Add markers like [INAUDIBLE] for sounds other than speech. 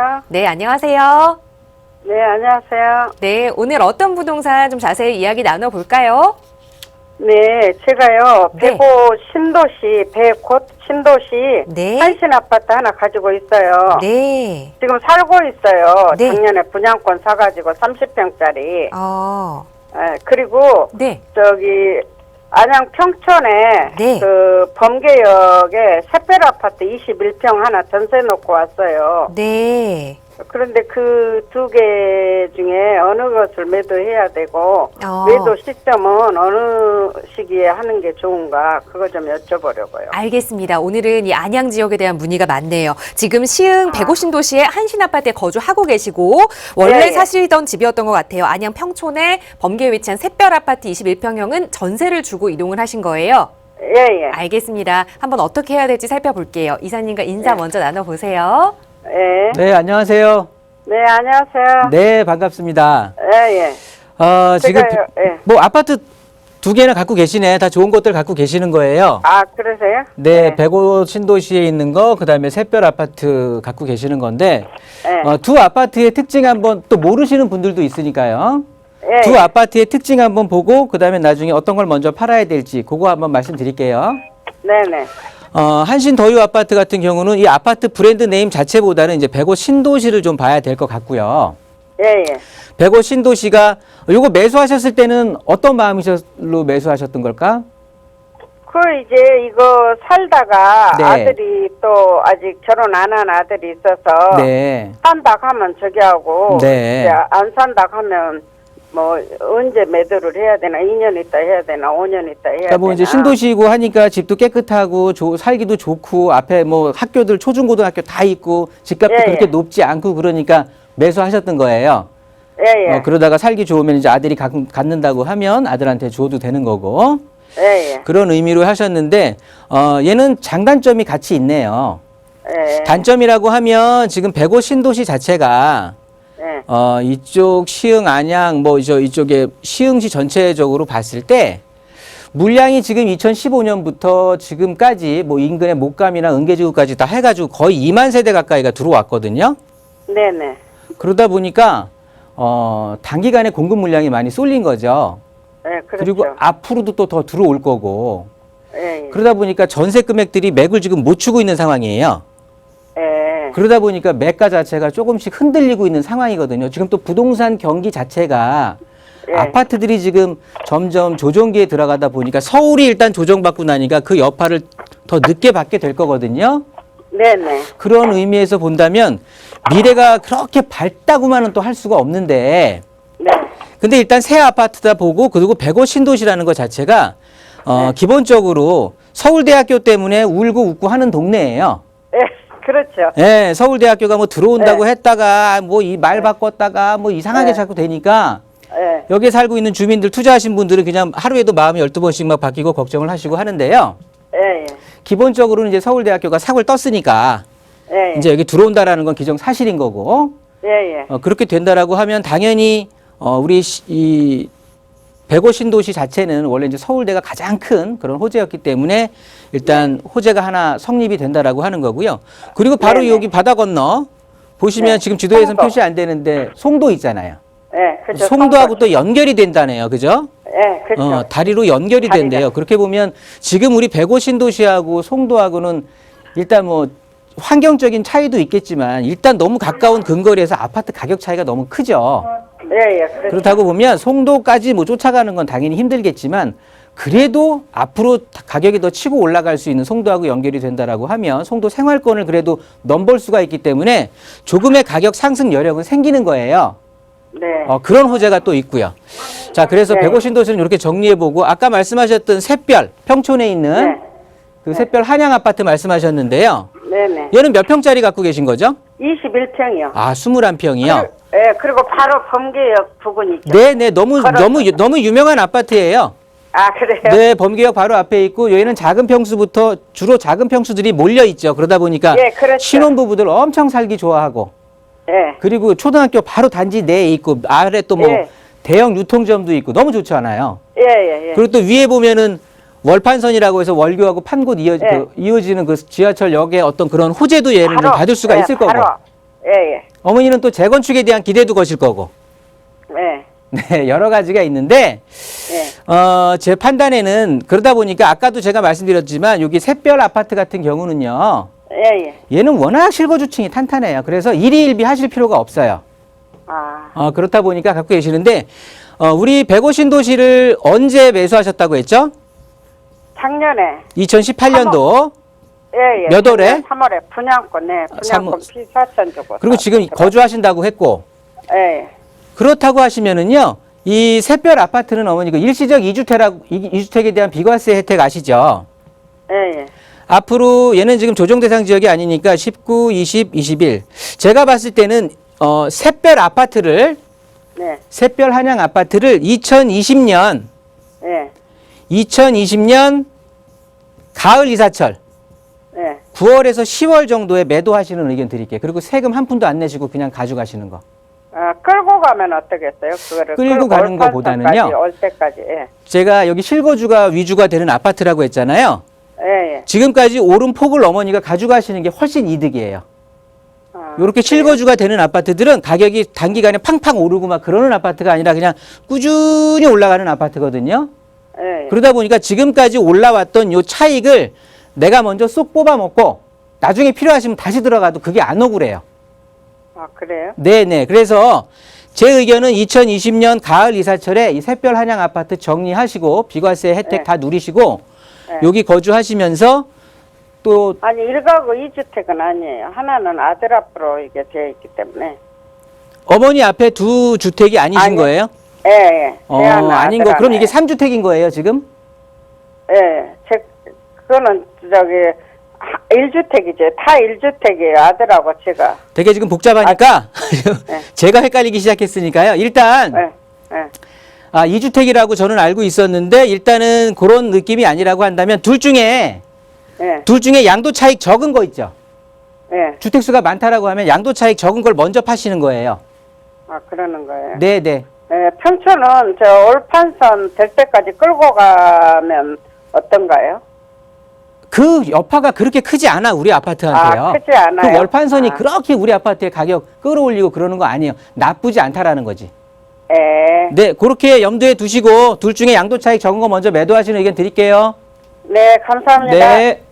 여보세요? 네, 안녕하세요. 네, 안녕하세요. 네, 오늘 어떤 부동산 좀 자세히 이야기 나눠볼까요? 네, 제가요, 네. 대구 신도시, 배곧 신도시 네. 한신 아파트 하나 가지고 있어요. 네. 지금 살고 있어요. 네. 작년에 분양권 사가지고 30평짜리. 어, 그리고 네. 저기 안양 평촌에 네. 그 범계역에 새별 아파트 21평 하나 전세 놓고 왔어요. 네. 그런데 그 두 개 중에 어느 것을 매도해야 되고 어. 매도 시점은 어느 시기에 하는 게 좋은가 그거 좀 여쭤보려고요. 알겠습니다. 오늘은 이 안양 지역에 대한 문의가 많네요. 지금 시흥 백오신도시의 한신 아파트에 거주하고 계시고 원래 예, 예. 사시던 집이었던 것 같아요. 안양 평촌에 범계에 위치한 샛별 아파트 21평형은 전세를 주고 이동을 하신 거예요. 예, 예. 알겠습니다. 한번 어떻게 해야 될지 살펴볼게요. 이사님과 인사 네. 먼저 나눠보세요. 예. 네, 안녕하세요. 네, 안녕하세요. 네, 반갑습니다. 예, 예. 어, 지금 제가요, 예. 뭐 아파트 두 개나 갖고 계시네. 다 좋은 것들 갖고 계시는 거예요. 아, 그러세요? 네, 백오 신도시에 있는 거, 그다음에 샛별 아파트 갖고 계시는 건데 예. 어, 두 아파트의 특징 한번 또 모르시는 분들도 있으니까요. 예, 두 예. 아파트의 특징 한번 보고 그다음에 나중에 어떤 걸 먼저 팔아야 될지 그거 한번 말씀드릴게요. 네, 네. 어, 한신 더유 아파트 같은 경우는 이 아파트 브랜드 네임 자체보다는 이제 백오 신도시를 좀 봐야 될 것 같고요. 예, 예. 백오 신도시가 요거 매수하셨을 때는 어떤 마음이셨로 매수하셨던 걸까? 그 이제 이거 살다가 네. 아들이 또 아직 결혼 안 한 아들이 있어서 네. 산다 하면 저기 하고 네. 이제 안 산다 하면 뭐 언제 매도를 해야 되나 2년 있다 해야 되나 5년 있다 해야 그러니까 뭐 되나 이제 신도시고 하니까 집도 깨끗하고 조- 살기도 좋고 앞에 뭐 학교들 초중고등학교 다 있고 집값도 예, 그렇게 예. 높지 않고 그러니까 매수하셨던 거예요. 예, 예. 어, 그러다가 살기 좋으면 이제 아들이 갖, 갖는다고 하면 아들한테 줘도 되는 거고 예, 예. 그런 의미로 하셨는데 어, 얘는 장단점이 같이 있네요. 예. 단점이라고 하면 지금 백오 신도시 자체가 예. 어, 이쪽 시흥 안양 뭐 저 이쪽에 시흥시 전체적으로 봤을 때 물량이 지금 2015년부터 지금까지 뭐 인근의 목감이나 은계지구까지 다 해가지고 거의 2만 세대 가까이가 들어왔거든요. 네, 네. 그러다 보니까 어, 단기간에 공급 물량이 많이 쏠린 거죠. 예, 그렇죠. 그리고 앞으로도 또 더 들어올 거고 예, 예. 그러다 보니까 전세 금액들이 맥을 지금 못 추고 있는 상황이에요. 예. 그러다 보니까 매가 자체가 조금씩 흔들리고 있는 상황이거든요. 지금 또 부동산 경기 자체가 예. 아파트들이 지금 점점 조정기에 들어가다 보니까 서울이 일단 조정받고 나니까 그 여파를 더 늦게 받게 될 거거든요. 네, 네. 그런 의미에서 본다면 미래가 그렇게 밝다고만은 또 할 수가 없는데 네. 근데 일단 새 아파트다 보고 그리고 백오 신도시라는 것 자체가 어, 네. 기본적으로 서울대학교 때문에 울고 웃고 하는 동네예요. 예, 그렇죠. 예, 서울대학교가 뭐 들어온다고 네. 했다가 뭐 이 말 바꿨다가 뭐 이상하게 네. 자꾸 되니까 예. 여기에 살고 있는 주민들 투자하신 분들은 그냥 하루에도 마음이 12번씩 막 바뀌고 걱정을 하시고 하는데요. 예, 예. 기본적으로는 이제 서울대학교가 사고를 떴으니까 예, 예. 이제 여기 들어온다라는 건 기정 사실인 거고 예, 예. 어, 그렇게 된다라고 하면 당연히 어, 우리 시, 이 백오 신도시 자체는 원래 이제 서울대가 가장 큰 그런 호재였기 때문에 일단 호재가 하나 성립이 된다라고 하는 거고요. 그리고 바로 네네. 여기 바다 건너 보시면 네. 지금 지도에서는 송도. 표시 안 되는데 송도 있잖아요. 예, 그렇죠. 송도하고 또 연결이 된다네요. 그죠? 예, 그렇죠. 어, 다리로 연결이 다리가. 된대요. 그렇게 보면 지금 우리 백오 신도시하고 송도하고는 일단 뭐 환경적인 차이도 있겠지만 일단 너무 가까운 근거리에서 아파트 가격 차이가 너무 크죠. 예, 예. 그렇죠. 그렇다고 보면 송도까지 뭐 쫓아가는 건 당연히 힘들겠지만 그래도 앞으로 가격이 더 치고 올라갈 수 있는 송도하고 연결이 된다라고 하면 송도 생활권을 그래도 넘볼 수가 있기 때문에 조금의 가격 상승 여력은 생기는 거예요. 네. 어, 그런 호재가 또 있고요. 자, 그래서 네. 백오신도시는 이렇게 정리해보고 아까 말씀하셨던 샛별 평촌에 있는 네. 그 샛별 한양 아파트 말씀하셨는데요. 네, 네. 얘는 몇 평짜리 갖고 계신 거죠? 21평이요. 아, 21평이요. 예, 그리고 바로 범계역 부근 있죠. 네, 네, 너무 걸어서. 너무 유- 너무 유명한 아파트예요. 아, 그래요? 네, 범계역 바로 앞에 있고 여기는 작은 평수부터 주로 작은 평수들이 몰려 있죠. 그러다 보니까 예, 그렇죠. 신혼부부들 엄청 살기 좋아하고 예. 그리고 초등학교 바로 단지 내에 있고 아래 또 뭐 예. 대형 유통점도 있고 너무 좋잖아요. 예, 예, 예. 그리고 또 위에 보면은 월판선이라고 해서 월교하고 판곶 이어, 예. 그 이어지는 그 지하철역의 어떤 그런 호재도 얘를 좀 받을 수가 예, 있을 거고. 바로. 예, 예. 어머니는 또 재건축에 대한 기대도 거실 거고. 네. 네, 여러 가지가 있는데 예. 어, 제 판단에는 그러다 보니까 아까도 제가 말씀드렸지만 여기 샛별 아파트 같은 경우는요. 예, 예. 얘는 워낙 실거주층이 탄탄해요. 그래서 일희일비 하실 필요가 없어요. 아, 어, 그렇다 보니까 갖고 계시는데 어, 우리 백오신 도시를 언제 매수하셨다고 했죠? 작년에 2018년도. 예, 예. 몇 월에? 3월에 분양권, 네. 분양권 삼- 피 4천 주고. 그리고 지금. 거주하신다고 했고 예, 예. 그렇다고 하시면은요. 이 샛별 아파트는 어머니 그 일시적 이주택이라고 이주택에 대한 비과세 혜택 아시죠? 예, 예. 앞으로 얘는 지금 조정 대상 지역이 아니니까 19, 20, 21. 제가 봤을 때는 어 샛별 아파트를 네. 샛별 한양 아파트를 2020년 예. 2020년 가을 이사철 예. 9월에서 10월 정도에 매도하시는 의견 드릴게요. 그리고 세금 한 푼도 안 내시고 그냥 가져가시는 거. 아, 끌고 가면 어떻겠어요? 그거를 끌고 가는. 판선까지, 올 때까지. 예. 제가 여기 실거주가 위주가 되는 아파트라고 했잖아요. 예, 예. 지금까지 오른 폭을 어머니가 가져가시는 게 훨씬 이득이에요. 아, 이렇게 실거주가 되는 아파트들은 가격이 단기간에 팡팡 오르고 막 그러는 아파트가 아니라 그냥 꾸준히 올라가는 아파트거든요. 예, 예. 그러다 보니까 지금까지 올라왔던 요 차익을 내가 먼저 쏙 뽑아 먹고 나중에 필요하시면 다시 들어가도 그게 안 억울해요. 아, 그래요? 네네. 그래서 제 의견은 2020년 가을 이사철에 이 샛별 한양 아파트 정리하시고 비과세 혜택 네. 다 누리시고 네. 여기 거주하시면서 또 아니, 일가구 이주택은 아니에요. 하나는 아들 앞으로 이게 되어 있기 때문에. 어머니 앞에 두 주택이 아니신 아니요. 거예요? 예, 예. 어, 아닌 거. 그럼. 이게 삼주택인 거예요, 지금? 예, 제, 그거는 저기, 일주택이죠 다 일주택이에요 아들하고 제가. 되게 지금 복잡하니까 네. [LAUGHS] 제가 헷갈리기 시작했으니까요. 일단 예, 예. 아, 이주택이라고 저는 알고 있었는데 일단은 그런 느낌이 아니라고 한다면 둘 중에 예, 둘 중에 양도 차익 적은 거 있죠. 예. 주택 수가 많다라고 하면 양도 차익 적은 걸 먼저 파시는 거예요. 아, 그러는 거예요. 네, 네. 예, 평촌은 저 올판선 될 때까지 끌고 가면 어떤가요? 그 여파가 그렇게 크지 않아 우리 아파트한테요. 아, 크지 않아요? 그 월판선이 아. 그렇게 우리 아파트의 가격 끌어올리고 그러는 거 아니에요. 나쁘지 않다라는 거지. 예. 네, 그렇게 염두에 두시고 둘 중에 양도 차익 적은 거 먼저 매도하시는 의견 드릴게요. 네, 감사합니다. 네.